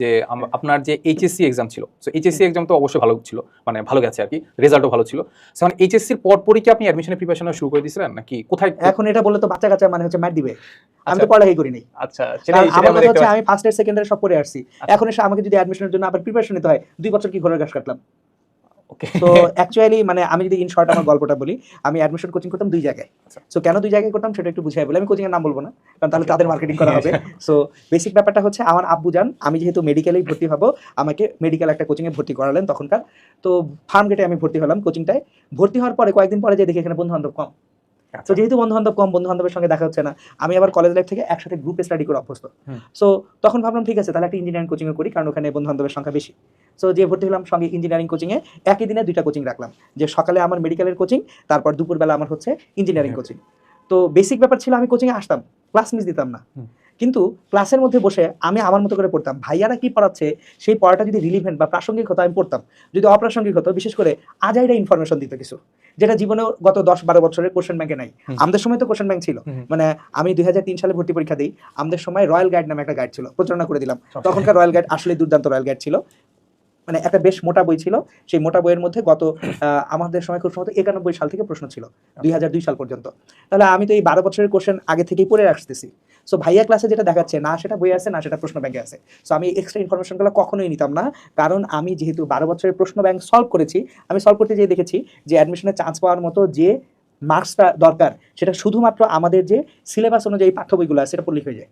যে আম- আপনার যে এইচএসসি এক্সাম ছিল সো এইচএসসি এক্সাম তো অবশ্যই ভালো ছিল মানে ভালো গেছে আর কি রেজাল্টও ভালো ছিল। সেখানে এইচএসসির পরপরই কি আপনি অ্যাডমিশনের প্রিপারেশন শুরু করে দিয়েছিলেন নাকি কোথায় এখন এটা বলে তো বাচ্চা কাচ্চা মানে হচ্ছে ম্যাট দিবে। আমি তো তো পড়ালেখাই নাই। আচ্ছা আমার কথা হচ্ছে আমি ফার্স্ট ইয়ার সেকেন্ড ইয়ার সব পড়ে আসছি। এখন এসে আমাকে যদি অ্যাডমিশনের জন্য আবার প্রিপারেশন নিতে হয় দুই বছর কি ঘরের ঘাস কাটলাম? তো অ্যাকচুয়ালি মানে আমি যদি ইন শর্ট আমার গল্পটা বলি আমি অ্যাডমিশন কোচিং করতাম দুই জায়গায়। আচ্ছা। সো কেন দুই জায়গায় করতাম সেটা একটু বুঝাই বলে। আমি কোচিং এর নাম বলব না কারণ তাহলে তাদের মার্কেটিং করা হবে। সো বেসিক ব্যাপারটা হচ্ছে আমার আব্বু যান আমি যেহেতু মেডিকেলেই ভর্তি হব আমাকে মেডিকেল একটা কোচিং এ ভর্তি করালেন তখনকার। তো ফার্ম গেটে আমি ভর্তি হলাম কোচিংটায় ভর্তি হওয়ার পরে কয়েকদিন পরে যে দেখি এখানে বন্ধু বান্ধব কম। আচ্ছা। তো যেহেতু বন্ধু বান্ধব কম বন্ধু বান্ধবের সঙ্গে দেখা হচ্ছে না আমি আবার কলেজ লাইফ থেকে একসাথে গ্রুপে স্টাডি করে অভ্যস্ত। সো তখন ভাবলাম ঠিক আছে তাহলে একটা ইঞ্জিনিয়ারিং কোচিং করি কারণ ওখানে বন্ধু বান্ধবের সংখ্যা বেশি। সো যে ভর্তি হলাম সঙ্গে ইঞ্জিনিয়ারিং কোচিংয়ে একই দিনে দুইটা কোচিং রাখলাম। যে সকালে আমার মেডিকেলের কোচিং তারপর দুপুরবেলা আমার হচ্ছে ইঞ্জিনিয়ারিং কোচিং তো বেসিক ব্যাপার ছিল আমি কোচিংয়ে আসতাম ক্লাস মিস দিতাম না। কিন্তু ক্লাসের মধ্যে বসে আমি আমার মতো করে পড়তাম। ভাইয়ারা কি পড়াচ্ছে সেই পড়াটা যদি রিলিভেন্ট বা প্রাসঙ্গিক হতো আমি পড়তাম। যদি অপ্রাসঙ্গিক হতো বিশেষ করে আজাইরা ইনফরমেশন দিত কিছু। যেটা জীবনে গত দশ বারো বছরের কোশ্চেন ব্যাংকে নাই। আমাদের সময় তো কোশ্চেন ব্যাংক ছিল। মানে আমি দুই হাজার তিন সালে ভর্তি পরীক্ষা দিই। আমাদের সময় রয়্যাল গাইড নামে একটা গাইড ছিল। প্রচারণা করে দিলাম। তখনকার রয়্যাল গাইড আসলে দুর্দান্ত রয়্যাল গাইড ছিল। মানে একটা বেশ মোটা বই ছিল। সেই মোটা বইয়ের মধ্যে গত আমাদের সময় খুব সম্ভবত একানব্বই সাল থেকে প্রশ্ন ছিল দুই হাজার দুই সাল পর্যন্ত। তাহলে আমি তো এই বারো বছরের কোশ্চেন আগে থেকেই পড়ে আসতেছি। সো ভাইয়া ক্লাসে যেটা দেখাচ্ছে না সেটা বই আছে না সেটা প্রশ্ন ব্যাংকে আছে। সো আমি এক্সট্রা ইনফরমেশনগুলো কখনোই নিতাম না কারণ আমি যেহেতু বারো বছরের প্রশ্ন ব্যাংক সলভ করেছি আমি সলভ করতে যেয়ে দেখেছি যে অ্যাডমিশনে চান্স পাওয়ার মতো যে মার্কসটা দরকার সেটা শুধুমাত্র আমাদের যে সিলেবাস অনুযায়ী পাঠ্য বইগুলো আছে সেটা পড়লেই হয়ে যায়।